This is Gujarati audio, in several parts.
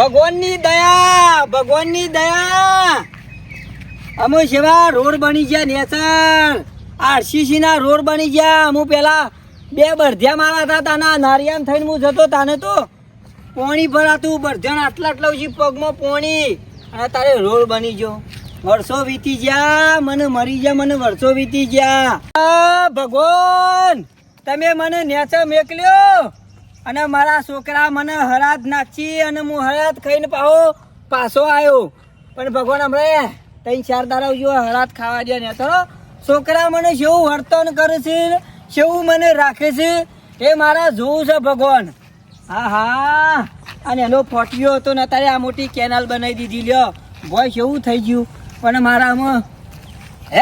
ભગવાનની દયા ભગવાનની દયા. અમે સેવા રોડ બની ગયા નેસર આરસીસી ના રોડ બની ગયા. અમુ પેલા બે બરધ્યા મારા હતા, તાના નારિયામ થઈને હું જતો, તાને તો પોણી ભરાતું. બરધણ આટલા આટલા ઉછી પગમાં પોણી. અને તારે રોડ બની ગયો. વર્ષો વીતી ગયા, મને મરી ગયા, મને વર્ષો વીતી ગયા. ભગવાન, તમે મને નેચર મેકલ્યો. અને મારા છોકરા મને હરાત નાખી અને હું હરાત ખાઈને પાહો પાછો આવ્યો પણ ભગવાન હમણાં તઈ ચાર દાડા જો હરાત ખાવા દે ને તો છોકરા મને જેવું વર્તન કરે છે જેવું મને રાખે છે એ મારા જોવું છે ભગવાન. હા હા અને એનો ફોટિયો હતો ને તારે આ મોટી કેનાલ બનાવી દીધી. લ્યો ભોય એવું થઈ ગયું. પણ મારામાં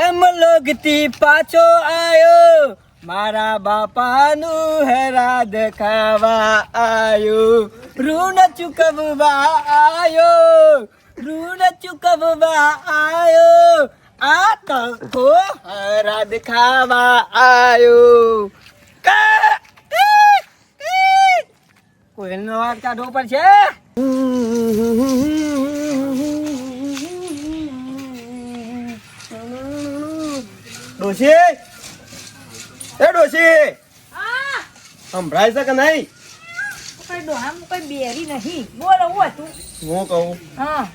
એમ લોગતી પાછો આયો. મારા બાપાનું હેરાદ ખાવા આયો. ઋણ ચૂકવવા આયો. ઋણ ચૂકવવા આયો. આ તો હેરાદ ખાવા આયો. કા કી, કી. કોયલનો અવાજ કાઢવો પડશે? ડોશી? એ ડોશી! સંભળાય છે કે નહીં? હું કહું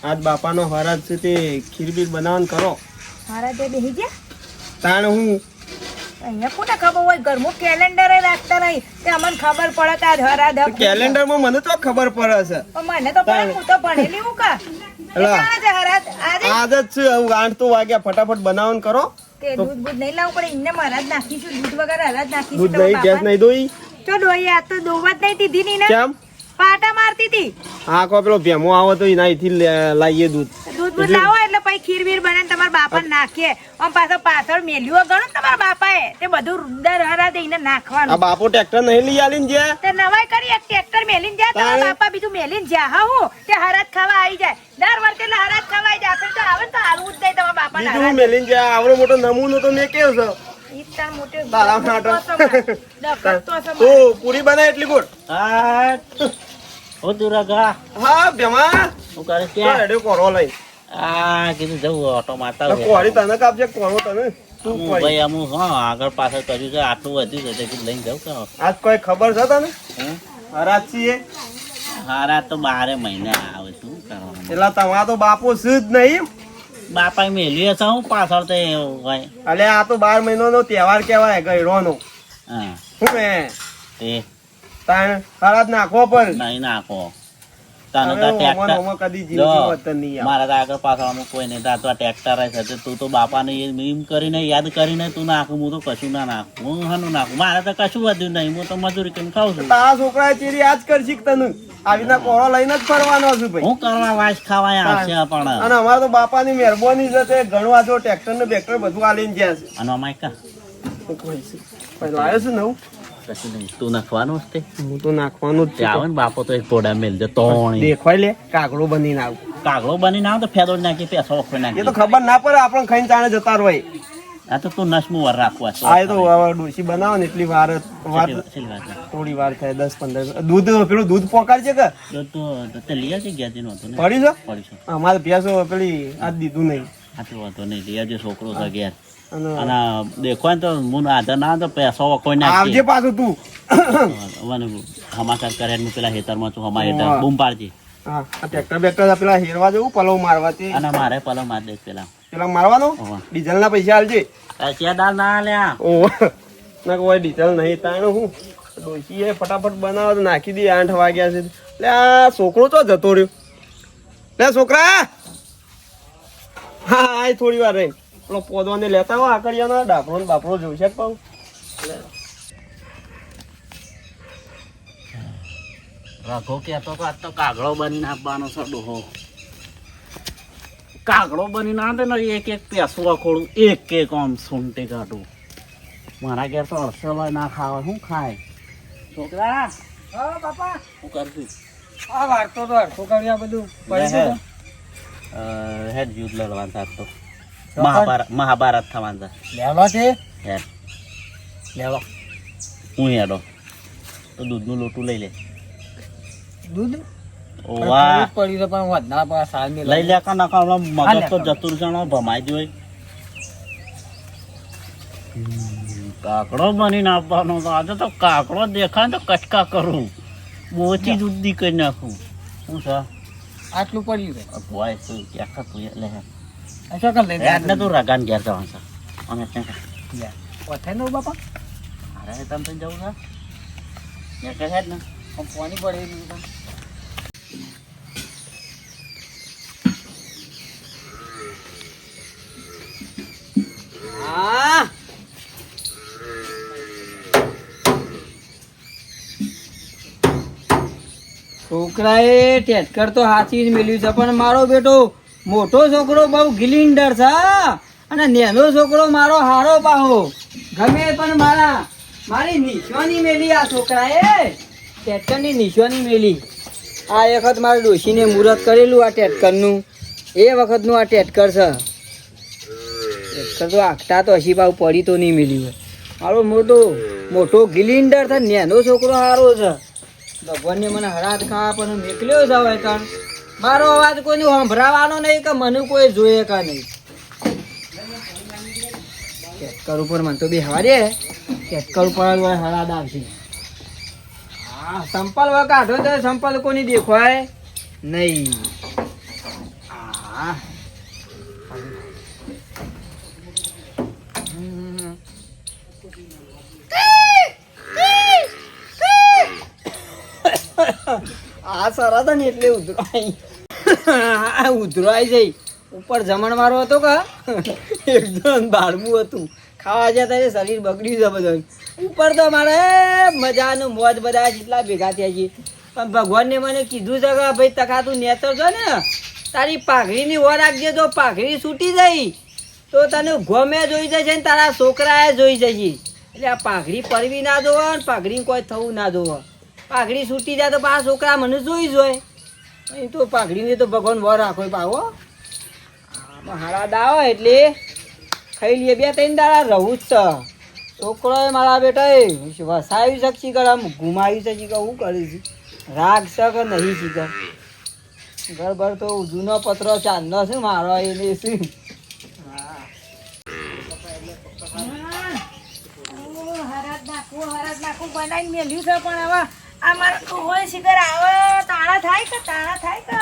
આજ બાપાનો હરાજ છે તે ખીર બીર બનાવવાનું કરો. મારા તે બેહી ગયા? તાણ હું? અહીંયા કોને ખબર હોય? ઘરમાં કેલેન્ડર રાખતા નહીં તે અમને ખબર પડે કે આજ હરાજ કેલેન્ડરમાં મને તો ખબર પડે છે. મને તો પડે હું તો ભણેલી હું કા આજે હરાત આજે? જ છે હું આઠ તો વાગ્યા ફટાફટ બનાવવાનું કરો. તે દૂધ બૂધ નહીં લાવવું પડે એમને મારા જ નાખીશું દૂધ વગર હરાજ નાખીશું દૂધ નહીં ગેસ નહીં દોઈ? તો દોઈ આ તો દોવા જ નહીં દીધી ની. ને કેમ? પાટા મારતી હતી. હા કો પેલો ભેમો આવતો તો એના અહીંથી લાવીએ દૂધ. દૂધ બૂધ લાવો એટલે પછી ખીર વીર બનાવીને તમારા બાપા નાખીએ. આમ પાછો પાછળ મેલ્યો ગણો તમારા બાપાએ. તે બધું રૂદર હરા દઈને નાખવાનું. આ બાપો ટ્રેક્ટર નહીં લઈ આલીને જે? તે નવાઈ કરી એક ટ્રેક્ટર મેલીને જાય તમારા બાપા બીજું મેલીને જા હા હું. તે હરાત ખાવા આવી જાય. દર વર્ષે એટલે હરાત ખાવા આવી જાય. આપણે તો આવે તો હાલવું જ નહીં તમારા બાપા બીજું મેલીને જા આવડો મોટો નમૂનો તો મેં કેવો છો? પૂરી બનાય એટલી ગોળ આ ઓ દુરાગા. હા ભેમા. હું કરે તો કોરો લઈ આ કીધું જવું ઓટો મારતા. કોરી તને કાપજે કોરો તને. તું ભાઈ અમુક હા આગળ પાછળ કર્યું છે આટલું વધ્યું છે તે કીધું લઈને જાઉં કે આજ કોઈ ખબર છે તને? હરાજ છીએ? હારા તો બારે મહિના આવે શું કરવાનું? એટલે તમારા તો બાપો છે જ નહીં બાપા મેલ્યું હશે હું પાછળ તો હોય અલે આ તો બાર મહિનાનો તહેવાર કહેવાય ગયરોનો. હા. શું હે તે તાણ હરાજ નાખવો પર નહીં નાખો. તને હવે તો ઓમાં ને ઓમાં ટ્રેક્ટર કદી જો, જિંદગી વતન નહીં આવે. મારા તો આગળ પાછળ અમુક કોઈ તો ટ્રેક્ટર છે તે તું તો બાપાને એમ એમ કરીને યાદ કરીને તું નાખું હું તો કશું ના નાખું હું હાનું નાખું મારે તો કશું વધ્યું નહીં હું તો મજૂરી કરીને ખાઉં છું. તારા છોકરાએ ચીરી આજ કરશી તને? આવી રીતના કોરો લઈને જ ફરવાનો છું ભાઈ. હું કરવા વાસ ખાવાય આવશે પણ. અને અમારે તો બાપાની મહેરબાની છે તે ઘણવા જો ટ્રેક્ટર ને બેક્ટર બધું આલીને જ્યાં છે. અને અમાય કા? લાવ્યો છે નવું? કશું નહીં તું નાખવાનું જ તે. હું તો નાખવાનું જ આવે ને બાપો તો એક ઘોડા મેલ જો તોણ. દેખાય લે કાગડો બનીને આવું. કાગડો બનીને આવ તો ફેદો નાખી પેસો ઓખો એ તો ખબર ના પડે આપણે ખાઈને ચાણે જતા હોય આ તો તું નસમું વર રાખવા છે. આ તો ડોસી બનાવો ને એટલી વાર વાર. થોડી વાર થાય દસ પંદર દૂધ પેલું દૂધ પોકાડશે કે? તો તો તો લઈ ગયા તેનું હતું પડી છે? પડી છે. અમારે ભેંસો પેલી આજ દીધું નહીં. આટલું હતો નહીં. લઈ આવજે છોકરો છે ઘેર. અને અને દેખો ને તો મુન આધાર ના તો પેસો કોઈ આવજે પાછું તું. મને સમાચાર કરે હું પેલા હેતરમાં છું અમારે હેતર બૂમ પાડજે. હા ટ્રેક્ટર બેક્ટર પેલા હેરવા જવું પલવ મારવા તે. અને મારે પલો માર દે પેલા. પેલા મારવાનો? ડીઝલ ના પૈસા આલજે. દાલ ના લ્યા ઓ ના કોઈ ડીઝલ નહીં તાણ હું. ડોસી એ ફટાફટ બનાવો તો નાખી દે આઠ વાગ્યા છે. એટલે આ છોકરો તો જતો રહ્યો. લે છોકરા! હા આ થોડી વાર રહી. પેલો પોદવાને લેતા હો આકડિયાનો ડાકરો ને બાપરો જોઈશે જ પાઉં રઘો કહેતો તો આજ તો કાગડો બનીને આપવાનો છે ડોહો. કાગડો બનીને આવે ને એક એક પેસું અખોડું એક એક આમ સુંટી કાઢું. મારા ઘેર તો અડસેલો ના ખાવા શું ખાય? છોકરા? હા બાપા. શું કરશું? આ વાર્તો તો અડસો કર્યા બધું. પડી હેડ યુદ્ધ લડવાનું થાત તો. મહાભારત મહાભારત થવાનું છે લેવલો છે? હેડ. લેવલો હું હેડો. તો દૂધનું લોટું લઈ લે. દૂધ? વાહ. પડ્યું છે પણ વધના પર સાલ મેં લઈ લે કા નકા હમણાં મગજ તો કરો. જતું જણો ભમાઈ જોઈ. કાકડો બની નાખવાનો તો આજે તો કાકડો દેખાય તો કટકા કરું. મોચી દૂધ દીકરી નાખું. શું છે? આટલું પડ્યું છે. બોય તો ક્યાં તું લે. આ શું કામ લઈને યાદ ને તું રગાન ઘેર જવાનું છે. અમે ત્યાં યાર, ઓથાઈ નો બાપા? અરે તમે તો જવું છે? ત્યાં કહે ને. આમ પાણી પડે રીતે. હા? છોકરાએ ટેટકર તો હાથી જ મેલ્યું છે, પણ મારો બેટો મોટો છોકરો બહુ ગિલિન્ડર છે અને નેનો છોકરો મારો હારો પાહો. ગમે પણ મારા, મારી નિશાની મેલી આ છોકરાએ. ટેટકરની નિશાની મેલી. આ વખત મારે ડોશીને મુહૂર્ત કરેલું આ ટેટકરનું. એ વખતનું આ ટેટકર છે. ટેટકર તો આખતા તો હસી ભાવ પડી તો નહીં મેળ્યું મારો મોટો મોટો ગિલિન્ડર છે, નેનો છોકરો સારો છે. ભગવાનને મને હરાત ખાવા પણ નીકળ્યો જ હવે કણ મારો અવાજ કોઈને સંભળાવાનો નહીં કે મને કોઈ જોઈએ કે નહીં? કેટકર ઉપર મને તો બી હવારે કેટકર ઉપર હરાદ આવશે. હા, સંપલ કાઢો તો સંપલ કોની દેખાય નહીં. હા હમ. આ સરા હતા ને એટલે ઉધરાઈ. ઉધરાઈ જઈ. ઉપર જમણવારો હતો કે? એકદમ બાળમું હતું. ખાવા જતા એ શરીર બગડ્યું છે બધું. ઉપર તો મારે મજાનું મોજ બધા જેટલા ભેગા થયા છે પણ ભગવાનને મને કીધું છે કે, ભાઈ તકા તું નેતર છો ને. તારી પાઘડીની ઓર રાખજે તો પાઘડી છૂટી જઈ તો તને ગમે જોઈ જશે ને તારા છોકરાએ જોઈ જશે. એટલે આ પાઘડી પરવી ના જોવા ને પાઘડી કોઈ થવું ના જોવો. પાઘડી છૂટી જાય તો પા છોકરા મને જોઈ જોય. અહીં તો પાઘડીને તો ભગવાન વર રાખો પાવો હારા દાવો એટલે ખાઈ લઈએ બે ત્રણ દાડા રહું જ છોકરો મારા બેટા વસાવી શકશી કર આમ ઘુમાવી શકી કે હું કરી છું રાગ છે કે નહીં શીખર ગરબર તો જૂનો પત્ર ચાંદનો છે મારો, એને શું? બનાવીને મેલ્યું છે પણ હવે આ મારો ડોહોય શિખર આવે તાળા થાય કે તાળા થાય કે?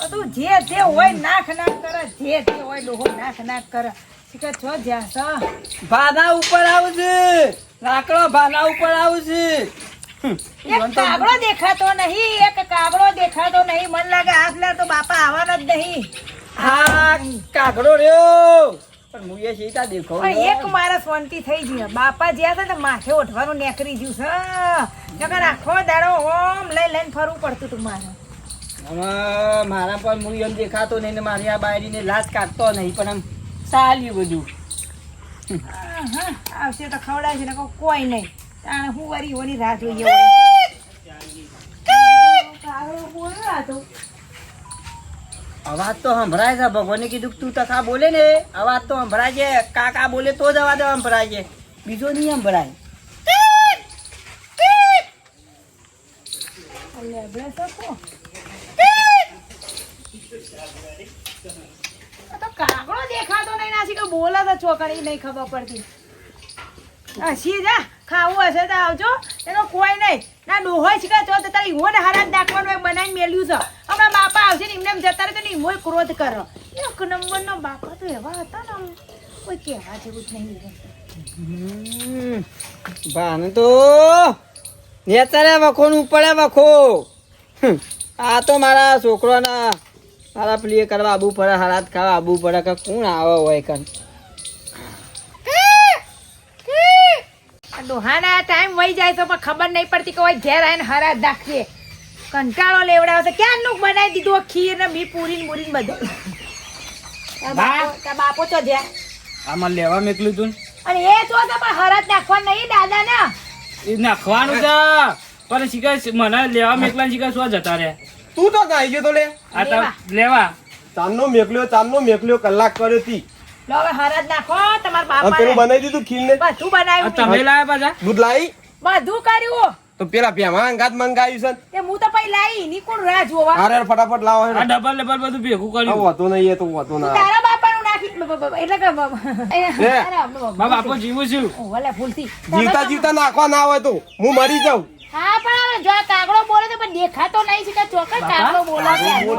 બધું જે જે હોય નાખ નાખ કરે જે જે હોય ડોહો નાખ નાખ કરે. શિખર છો જ્યાં છ? ભાના ઉપર આવજે લાકડો ભાના ઉપર આવજે એક દેખાતો નહીં એક કાગડો દેખાતો નહીં. મન લાગે આટલા તો બાપા આવવાના જ નહીં. હા કાગડો રહ્યો. પણ હું એ સીતા દેખો એક મારા શાંતિ થઈ ગઈ. બાપા જ્યાં છે ને માથે ઓઢવાનું નેકરી ગયું છે. નકર આખો દાડો ઓમ લઈ લઈને ફરવું પડતું હતું મારે. મારા પણ હું એમ દેખાતો નહીં ને મારી આ બાયરીને લાશ કાઢતો નહીં પણ આમ ચાલ્યું બધું. આવશે તો ખવડાવશે ને કોઈ નહીં. તાણે હું વરી વરી રાહ જોઈએ. અવાજ તો સંભળાય છે, ભગવાને કીધું તું તથા બોલે ને. અવાજ તો સંભળાય છે. કાકા બોલે તો જ અવાજ સંભળાય છે. બીજો નહીં સંભળાય. કાગડો દેખાતો નહીં નાસી કે બોલે તો ચોકડી નહીં ખબર પડતી. હસી જા ખાવું હશે તો આવજો. એનો કોઈ નહીં. ના, ડોહો છે કે તો તારી હું ને હરાજ નાખવાનું એક બનાવીને મેલ્યું છે. હમણાં બાપા આવશે ને એમને એમ જતા રહે તો મોય ક્રોધ કરો. એક નંબરનો બાપા તો એવા હતા ને કોઈ કહેવા જેવું જ નહીં ભાન તો નેતારે વખોનું પડે વખો. આ તો મારા છોકરાના, મારા પ્લે કરવા આબુ પડે હરાત ખાવા આબુ પડે કે કોણ આવે હોય કન આ ડોહાના ટાઈમ વહી જાય તો પણ ખબર નહીં પડતી કે હોય ઘેર આવીને હરા દાખીએ કંટાળો લેવડાવે તો ક્યારનું બનાવી દીધું ખીર ને મી પૂરી ને બુરી ને બધું બાપો- તો જ્યાં. આમાં લેવા મેકલું તું અને એ તો પણ હરાજ નાખવા નહીં દાદા ને એ નાખવાનું છે. પણ શીખાય મને લેવા મેકલા શીખાય શું જતા રે તું તો ગાઈ ગયો તો લે. આ લેવા. તામનો મેકલ્યો તામનો મેકલ્યો કલાક કર્યો તી. લો હવે હરાજ નાખો તમાર આમ પેલું બનાવી દીધું ખીર ને બધું બનાવ્યું તમે લાયા પાછા? દૂધ લાવી બધું કર્યું. તો પેલા ભેમા અંગાત મંગાવ્યું છે તે હું તો પછી લાવી ની કોણ રાહ જોવા? અરે ફટાફટ લાવો આ ડબલ ડબલ બધું ભેગું કર્યું. વાંધો નહીં એ તો હોતો ના. તારા બાપાનું નાખી એટલે કે બાપો જીવું છું. જીવતા જીવતા નાખવા ના હોય તો હું મરી જાઉં. હા પણ જો કાગડો બોલે તો પણ દેખાતો નહીં છે કે ચોક્કસ કાગડો બોલે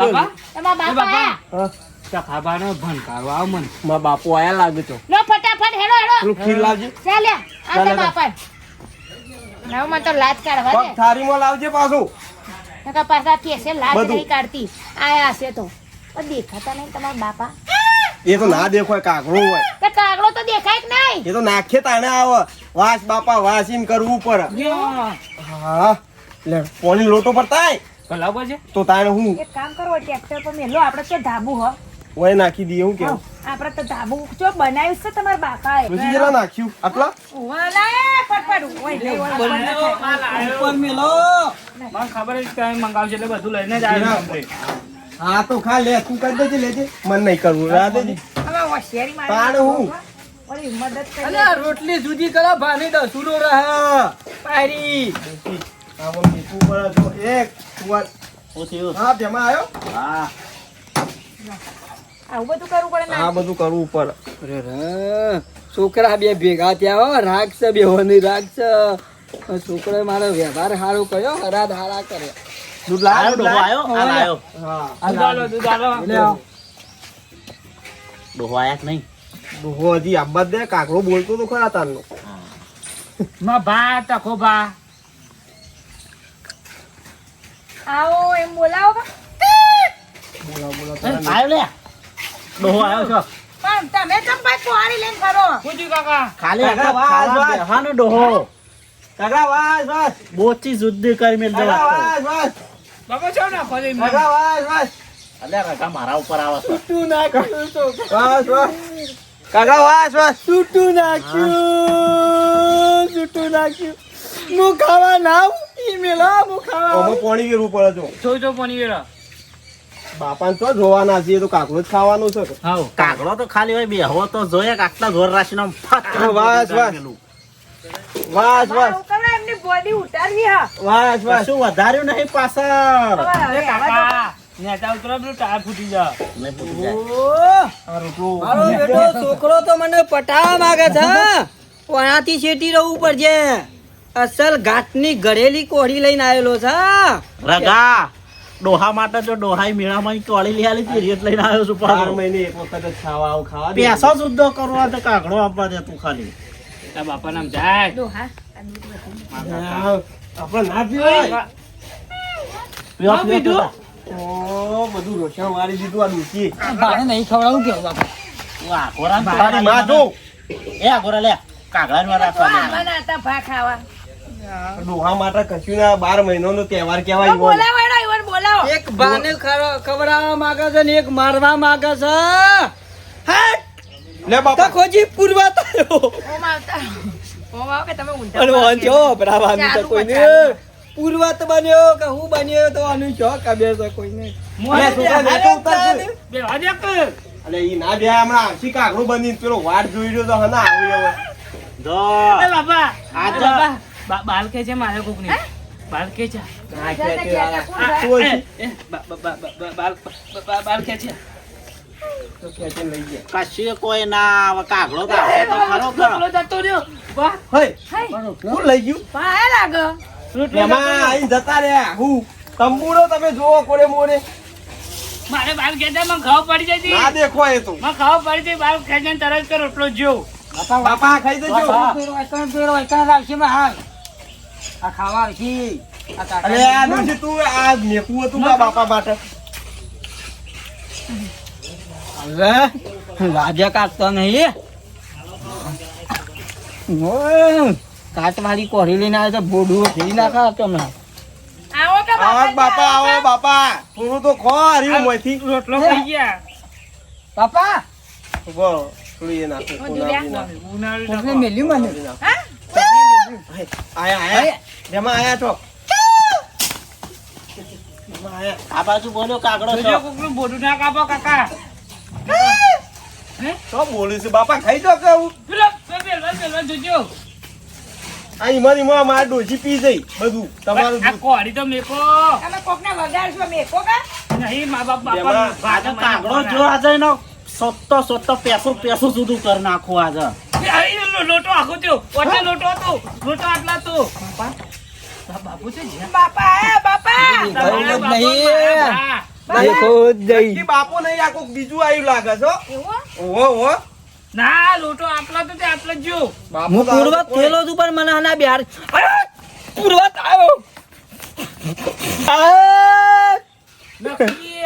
બાપા તમારા બાપા બાપા આયા? ચખાબાનો ભણકારો આવ મને. મારા બાપુ આયા લાગે તો. લો ફટાફટ હેડો હેડો. પેલું ખીર લાવજે. ચાલ આ તો બાપા ના મને તો લાજ કાઢવા દે. લાવજે પાછું. કેસે લાજ. નહીં કાઢતી. આયા છે તો. દેખાતા નહીં તમારા બાપા. એ તો ના દેખાય કાગડો હોય. તો કાગડો તો દેખાય જ નહીં. એ તો નાખે તાણે આવે. વાસ બાપા વાસ એમ કરવું પડે હા. લે પોણી લોટો પર તાય. ભલાવો છે તો તાણે હું એક કામ કરો ટ્રેક્ટર પર મેલો. આપણે તો ધાબુ હો. ઓય નાખી દઈએ હું કેવું? આપણે તો ધાબુ જો બનાવ્યું છે તમારા બાપાએ. પછી જરા નાખ્યું? આટલા? ઓલા પડપડ ઓય લે ઉપર મેલો મને ખબર છે કે મંગાવશે એટલે બધું લઈને જ આવ્યો. હા તો ખા લે તું કરી દેજે લેજે. મન નહીં કરવું રા દેજે. હવે હોશિયારી મારી પાડ હું. ઓલી મદદ કરી રોટલી જુદી કરો ભાની દસુડો રહે. પાયરી. આવો મીઠું પડે તો એક. શું થયું હા તેમાં આવ્યો? હા. આવું બધું કરવું પડે આ બધું કરવું પડે અરે છોકરા બે ભેગા થયા હો રાગ છે બે હોની રાગ છે. છોકરો મારો વ્યવહાર સારો કર્યો હરાદ હારા કરે દૂધ લાવ્યો ડોહો લાવ્યો? આ લાયો હા. દૂધ દૂધ આલો. ડોહો આયા નહીં? ડોહો હજી આબા દે કાકડો બોલતો તો ખરા તારનો. માં ભા તકો ભા. આવો એમ બોલાવો કા? આયો લે. ડોહો આયો છો. પણ તમે કેમ ભાઈ કુહાડી લઈને ફરો? પૂછ્યું કાકા. ખાલી કાકા, આટલા વાહ, ખાવા બેહવાનો ડોહો. કાકા વાસ વાસ બોચી શુદ્ધિ કરી મેલ દે કાકા વાત વાસ વાસ બાપા છો ને કાકા વાસ વાસ અલ્યા મારા ઉપર આવે છે. છૂટું નાખ્યું. વાસ વાસ કાકા વાસ વાસ છૂટું નાખ્યું છૂટું નાખ્યું. હું ખાવા ના આવું? ઈ મેલો હું ખાવા ઓમાં પાણી વેરવું પડે જો. પની વેરા બાપાને તો જોવાના છીએ તો કાકડો જ ખાવાનું છે. કાગડો તો ખાલી હોય બેહવો તો જોઈએ આટલા જોર રાખીને આમ વાસ, વાસ. વાસ વાસ. એમની બોડી ઉતારવી હા. વાસ વાસ. કશું વધાર્યું નહીં પાછળ. હવે હવે આવા તો- કાકા નેતા ઉતરો પેલું ટાયર ફૂટી જા નહીં ફૂટી જાય. ઓહ! આ રોટલો. મારો બેટો છોકરો તો મને પટાવા માંગે છે ઓનાથી શેટી રહેવું પડશે અસલ ઘાટની ઘરેલી કોળી લઈને આવેલો છે રગા. ડોહા માટે જો ડોહાઈ મેળામાં કોળી લઈ આલી હતી રેટ લઈને આવ્યો છું બાર મહિને એક વખત ખાવા આવું ખાવા દે. પૈસો શુદ્ધો કરવા તો કાગડો આપવા દે તું ખાલી. બાપા નામ જાય. ડોહા. આપણે ના પીવાય. પીવા પીધું? ઓ બધું રોશન વાળી દીધું આ દુખી મારે નહીં ખવડાવું કે બાપા? માં જો એ આ લે કાગળા માં રાખવા દે. આવાના હતા ભા ખાવા. ડોહા માટે કશું ના બાર મહિનાનો તહેવાર કેવાય બોલાવો એક બાને ખવડાવવા માંગે છે ને એક મારવા માંગે છે. હાટ! લે બાપા. ખોજી પૂરવા તારો ઓમ આવતા ઓમ આવો તમે ઊંધા અને વાંચો ભરાવાનું તો બન્યો કે હું બન્યો તો આનું શોખ ખબર છે કોઈને. બે અલે ઈ ના બે હમણાં આખી કાકડું બની પેલો વાટ જોઈ રહ્યો તો હના આવ્યો હવે જો એ બાપા. આ બાપા. બા- બાલ કે છે મારે કોકની બાલ કે છે બાલ કે છે તો લઈ ગયા કશી કોઈ ના આવે કાગડો જતો રહ્યો કોણ લઈ ગયું લાગે એમાં રહ્યો. જતા રહ્યા હું તંબુરો તમે જોવો કોડે મોડે મારે બાલ ખેંચાય મને ખાવ પડી જાય છે. ના દેખો એ તો મને ખાવ પડી જાય બાલ ખેંચાઈને તરત કે રોટલો જો બાપા ખાઈ દેજો પેરો, એકણ પેરો, એકણ રાખશે હાલ. આ ખાવા આવશે. આ કાકા અલે આ ડોશી તું આ મેકવું હતું મારા બાપા માટે. હવે રાજા કાઢતો નહીં. કાટવાળી કોરી લઈને આવે તો બોડું ફેરી નાખા તમે આવો કે આવો બાપા બાપા આવો બાપા. થોડું તો ખો હરી મોથી રોટલો ખાઈ ગયા. પાપા ઊભો થોડી એ નાખો ઉનાળી નાખો. ઉનાળુ નાખો. મેલ્યું મને હા? આયા આયા જેમાં આયા છો આ બાજુ બોલ્યો કાગડો છો કોકનું બોડું ના કાપો કાકા તો બોલું છું બાપા ખાઈ દો કે હું પેલો પેલો પેલો જોજો આ ઈમાં ઈમાં મારા ડોશી પી જઈ બધું તમારું આ. કોરી તો મેકો તમે કોકને વગાડશો મેકો કા નહીં મા બાપ બાપા આજે કાગડો જો આજે નો સત્તો સત્તો પેસો પેસો સુધું કરી નાખો આજે લોટો આખો થયો. ઓટલે લોટો હતો. લોટો આટલા તો. બાપા. બાપુ છે બાપા એ બાપા. તમારા જ બાપા, નહીં. દેખો જઈ. નક્કી નહીં આ કોક બીજું આવ્યું લાગે છો. એવું? ઓહો ઓહો. ના લોટો આટલા તો તે આટલા જ જો બાપુ હું તો આ પૂર્વક કોઈ- પણ મને આના બિહાર આવ્યો. આ!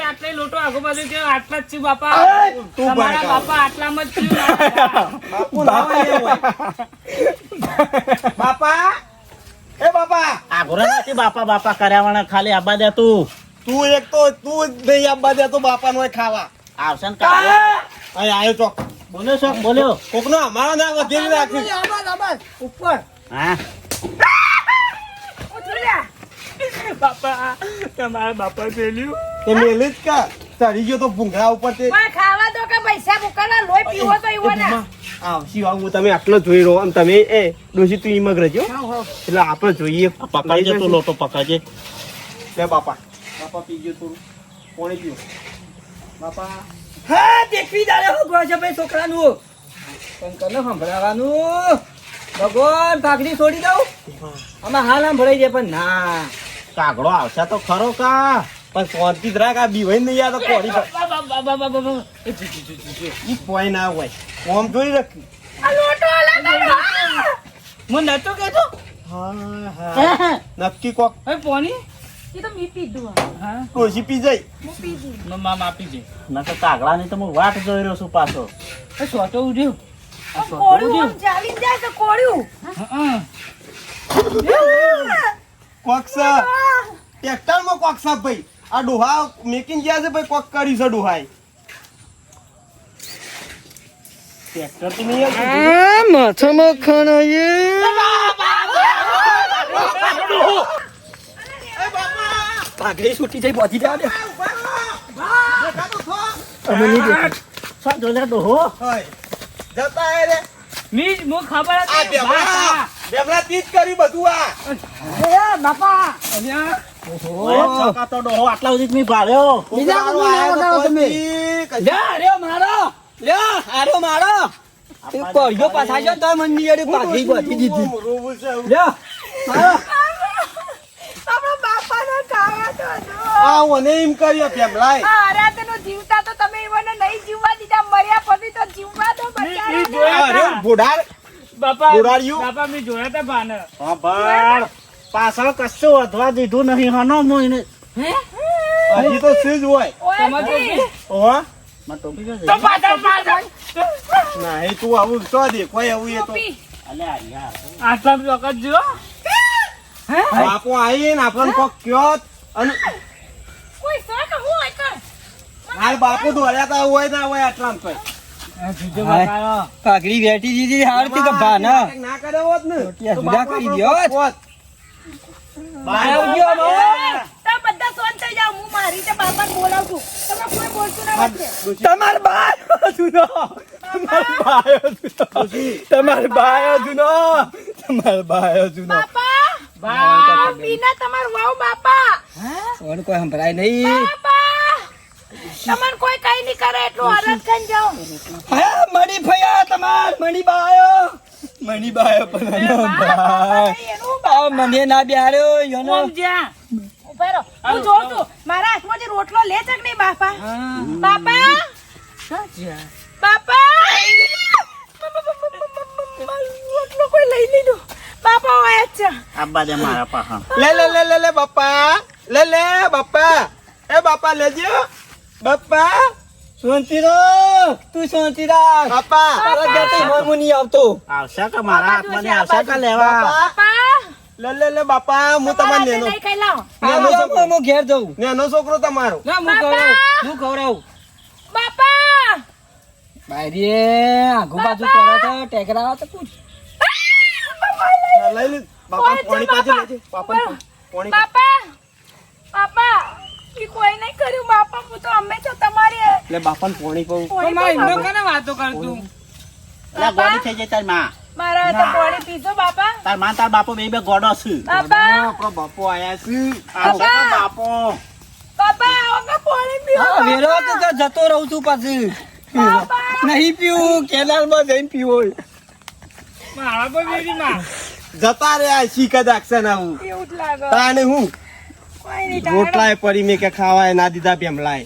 નક્કી આટલે લોટો આગો બાજુ છે આટલા જ છે બાપા. તું બાપા આટલામાં જ છે બાપુ. ના હોય એ હોય. બાપા એ બાપા. આઘોરા નથી બાપા બાપા કર્યા વાળા ખાલી આબા દે તું. તું એક તો તું જ નહીં આબા દે તો બાપાનો નો ખાવા. આવશે ને અહીં આવ્યો ચોક બોલ્યો છો બોલ્યો. કોકનો અમારા ના વધેલી રાખી આબાદ, આબાદ, ઉપર. હા. બાપા તમારા બાપા પેલ્યું મેલે જ કા? ચડી ગયો તો ભૂંગળા ઉપર તે પણ ખાવા દો કે પૈસા મૂકવાના લોય પીવો તો એવો ના આવ હું તમે આટલો જોઈ રહ્યો. અને તમે એ ડોસી તું ઈમગ રહેજો એટલે આપણે જોઈએ. પકડજે તું લોટો પકાજે લે બાપા. બાપા પી ગયો થોડું. કોણે પીઓ બાપા. હા દેખવી દાડે હો ગોજો છો ભાઈ છોકરાનું. કંકરને સંભળાવાનું ભગવાન ભાખરી છોડી દઉં? આમાં હાલ આમ ભરાઈ જાય પણ ના. કાગડો આવશે તો ખરો કા? પણ શાંતિ જ રાખ આ બીવાઈ નહીં યાદ કોરી. ઈ પોઈ ના હોય. ઓમ જોઈ રાખ. આ લોટો અલગ કરો નતો હા હા. નક્કી કોક. હવે પોની એ તો મી પીધું હા. ડોશી પી જાય. હું પીધી. મમ્મા માપી ના તો કાગડાની તો હું વાટ જોઈ રહ્યો છું પાછો. એ સોટો ઉડ્યું. કોળ્યું ચાલીને જાય તો કોળ્યું હા કોક ટ્રેક્ટરમાં કોક ભાઈ? આ ડોહા મેકિંગ ગયા છે ભાઈ કોક કરી છે ડોહાય ટ્રેક્ટર તો નહીં આવતું. માથામાં ખણાયે ભાખરી છૂટી જઈ પહોંચી જાય દે અમે નહીં દેખાય. શું લે ડોહો. જતા એ રે. મી મુ ખબર હતી. તી જ કર્યું બધું આ. બાપા ઓય, છોકા તો ડોહો આટલા સુધી જ ભાળ્યો. બીજા છોકરાઓ કોઈને આયા તમે. પછી કશું મારો લે આર્યો મારો. કોળિયો પાછા તો મને નિયડી ભાખરી પહોંચી દીધી. રોવું છે એવું. લે મારો. આપણા બાપાને ખાવા તો આ ઓને એમ કર્યો બેમલાએ. આ જીવતા તો તમે એવાને નહીં જીવવા દીધા મર્યા પછી તો જીવવા દો મી અરે ભોડાર બાપા બોરાડિયું. બાપા મી જોયા તા ભાને. હા પણ પાછળ કશું વધવા દીધું નહીં હનો હું? એને હજી તો સીજ હોય. ઓય તો પાછળ પાછળ. ના એ આવું તો દે કોઈ આવું એ તો. અલ્યા યાર આટલા વખત જો બાપો આવીને આપણને કોક કયો અને કોઈ છે હોય કર? હાલ બાપુ દોડ્યા તા હોય ના હોય આટલા કોઈ કાકડી વેટી દીધી હારથી ભાના કંઈક ના કર્યો હોત ને તો જુદા કરી હોત. બહાર આવજો તમે બધા શાંત થઈ જાઓ હું મારી રીતે બાપાને બોલાવું છું તમે કોઈ બોલતું ના તમાર બાયો જુનો તમાર બાયો જુનો તમાર બાયો જુનો તમાર બાયો જુનો બાપા બા તમાર વાવ બાપા. ઓન કોઈ સંભળાય નહીં. બાપા તમને કોઈ કઈ નહીં કરે એટલું હરત ખાઈને જાઓ. હા મણી ફયા તમાર મણી બાયો. મણી બાયો પણ મને ના બેહાડ્યો યોનો ઓમ જ્યાં ઊભા રહો. હું જોઉં છું. મારા હાથમાંથી રોટલો લે છે કે નહીં બાપા? બાપા? બાપા? રોટલો કોઈ લઈ લીધો. બાપા હોય છે. આબા દે મારા પાહા લે લે લે લે લે બાપા. લે લે બાપા. એ બાપા લેજો. બાપા. શાંતિ રાખ તું શાંતિ રાખ. બાપા. તારા બેટી નહીં આવતો. આવશે કે મારા હાથમાં આવશે કે લેવા? બાપા. લે લે લે બાપા હું તમારે નેનો નેનો છોકરો. હું ઘેર જઉં. નેનો છોકરો તમારો. ના હું ખવડાવું. હું ખવડાવું. બાપા. બારીએ આગુ બાજુ કરે તો ટેકરા તો પૂછ લઈ લે બાપા પાણી પાજે પાછી લેજે બાપા. પાણી બાપા. બાપા ઈ કોઈ નહીં કર્યું. બાપા હું તો અમે તો તમારી લે બાપાને પાણી પાઉં વાતો કરતું? લે ગોળી થઈ જાય તારી માં. મારા હાથે પાણી પીશો બાપા? તારમાં તાર બાપો બે બે ગોડો છે. બાપા? આપણો બાપો આયા છે. આવો બાપો બાપા. આવો કે પીવો વેરો તો તો જતો રહું છું પછી. નહીં પીવું કેનાલમાં જઈને પીવો. મારા પર બેરી માં. જતા રે આ શી કદાચ ના હું. એવું જ લાગે. તાને હું? કોઈ નહીં તારે રોટલાય પડી મેં કે ખાવાય ના દીધા પેમલાય